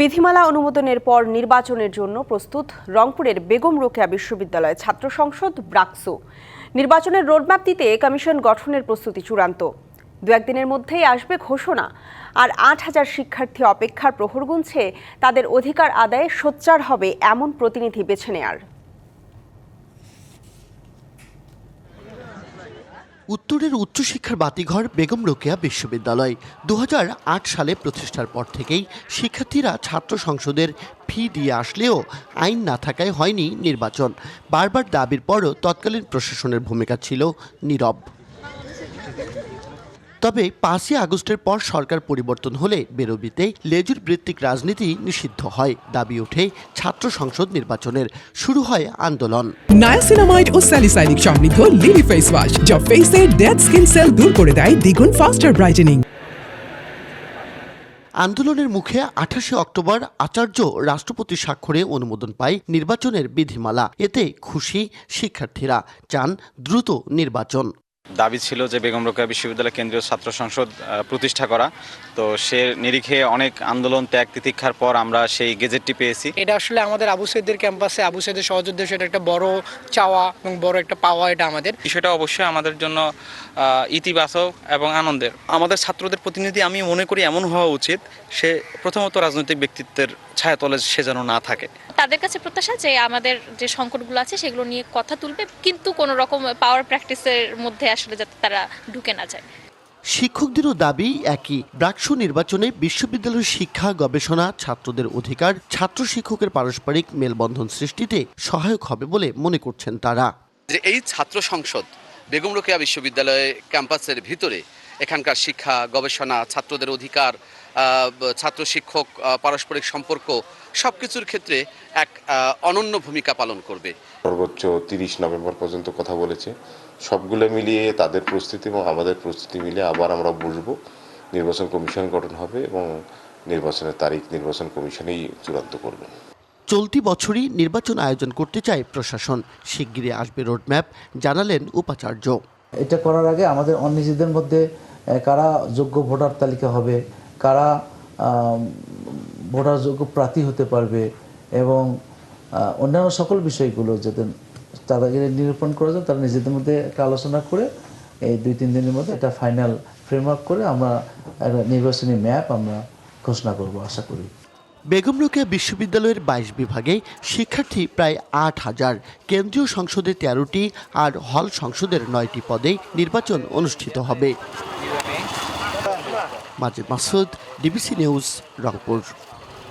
বিধিমালা অনুমোদনের পর নির্বাচনের জন্য প্রস্তুত রংপুরের বেগম রোকেয়া বিশ্ববিদ্যালয় ছাত্র সংসদ ব্রাকসু। নির্বাচনের রোডম্যাপ দিতে কমিশন গঠনের প্রস্তুতি চূড়ান্ত। দু একদিনের মধ্যেই আসবে ঘোষণা। আর আট হাজার শিক্ষার্থী অপেক্ষার প্রহর গুনছে। তাদের অধিকার আদায়ে সোচ্চার হবে এমন প্রতিনিধি বেছে নেয়ার। উত্তরের উচ্চশিক্ষার বাতিঘর বেগম রোকেয়া বিশ্ববিদ্যালয়। দু হাজার আট সালে প্রতিষ্ঠার পর থেকেই শিক্ষার্থীরা ছাত্র সংসদের ফি দিয়ে আসলেও আইন না থাকায় হয়নি নির্বাচন। বারবার দাবির পরও তৎকালীন প্রশাসনের ভূমিকা ছিল নীরব। তবে পাঁচই আগস্টের পর সরকার পরিবর্তন হলে বেরোবিতে লেজুর ভিত্তিক রাজনীতি নিষিদ্ধ হয়। দাবি ওঠে ছাত্র সংসদ নির্বাচনের। শুরু হয় আন্দোলন। নায়াসিনামাইড ও স্যালিসাইনিক সমৃদ্ধ লিলি ফেস ওয়াশ যা ফেসের ডেড স্কিন সেল দূর করে দেয় দ্বিগুণ ফাস্টার ব্রাইটেনিং আন্দোলনের মুখে আঠাশে অক্টোবর আচার্য রাষ্ট্রপতি স্বাক্ষরে অনুমোদন পায় নির্বাচনের বিধিমালা। এতে খুশি শিক্ষার্থীরা চান দ্রুত নির্বাচন। দাবি ছিল যে বেগম রোকেয়া বিশ্ববিদ্যালয় কেন্দ্রীয় ছাত্র সংসদ প্রতিষ্ঠা করা। তো সে নিরিখে অনেক আন্দোলন ত্যাগ তিতিক্ষার পর আমরা সেই গেজেটটি পেয়েছি। এটা আসলে আমাদের আবু সৈদের ক্যাম্পাসে আবু সৈদের সহযোদ্ধা সেটা একটা বড় চাওয়া এবং বড় একটা পাওয়া এটা আমাদের। বিষয়টা অবশ্যই আমাদের জন্য ইতিবাচক এবং আনন্দের। আমাদের ছাত্রদের প্রতিনিধি আমি মনে করি এমন হওয়া উচিত সে প্রথমত রাজনৈতিক ব্যক্তিত্বের ছায়াতলে সে যেন না থাকে। তাদের কাছে প্রত্যাশা যে আমাদের যে সংকটগুলো আছে সেগুলো নিয়ে কথা তুলবে কিন্তু কোনো রকম পাওয়ার প্র্যাকটিসের মধ্যে আসলে যাতে তারা ঢুকে না যায়। শিক্ষকদেরও দাবি একই। ব্রাকসু নির্বাচনে বিশ্ববিদ্যালয়ের শিক্ষা গবেষণা ছাত্রদের অধিকার ছাত্র শিক্ষকের পারস্পরিক মেলবন্ধন সৃষ্টিতে সহায়ক হবে বলে মনে করছেন তারা। যে এই ছাত্র সংসদ বেগম রোকেয়া বিশ্ববিদ্যালয় ক্যাম্পাসের ভিতরে এখানকার শিক্ষা গবেষণা ছাত্রদের অধিকার ছাত্র শিক্ষক পারস্পরিক সম্পর্ক সব কিছুর ক্ষেত্রে এক অনন্য ভূমিকা পালন করবে। সর্বোচ্চ তিরিশ নভেম্বর পর্যন্ত কথা বলেছে। সবগুলো মিলিয়ে তাদের প্রস্তুতি এবং আমাদের প্রস্তুতি মিলিয়ে আবার আমরা বসবো নির্বাচন কমিশন গঠন হবে এবং নির্বাচনের তারিখ নির্বাচন কমিশনেই চূড়ান্ত করবে। চলতি বছরই নির্বাচন আয়োজন করতে চায় প্রশাসন। শিগগিরই আসবে রোডম্যাপ জানালেন উপাচার্য। এটা করার আগে আমাদের অনিশ্চিতদের মধ্যে কারা যোগ্য ভোটার তালিকা হবে কারা আম, ভোটার যোগ্য প্রার্থী হতে পারবে এবং অন্যান্য সকল বিষয়গুলো যাতে তারা এগুলো নিরূপণ করা যায় তারা নিজেদের মধ্যে একটা আলোচনা করে এই দুই তিন দিনের মধ্যে একটা ফাইনাল ফ্রেমওয়ার্ক করে আমরা একটা নির্বাচনী ম্যাপ আমরা ঘোষণা করব আশা করি। বেগম রোকেয়া বিশ্ববিদ্যালয়ের বাইশ বিভাগে শিক্ষার্থী প্রায় আট হাজার কেন্দ্রীয় সংসদে তেরোটি আর হল সংসদের নয়টি পদে নির্বাচন অনুষ্ঠিত হবে। Masud DBC news Rangpur.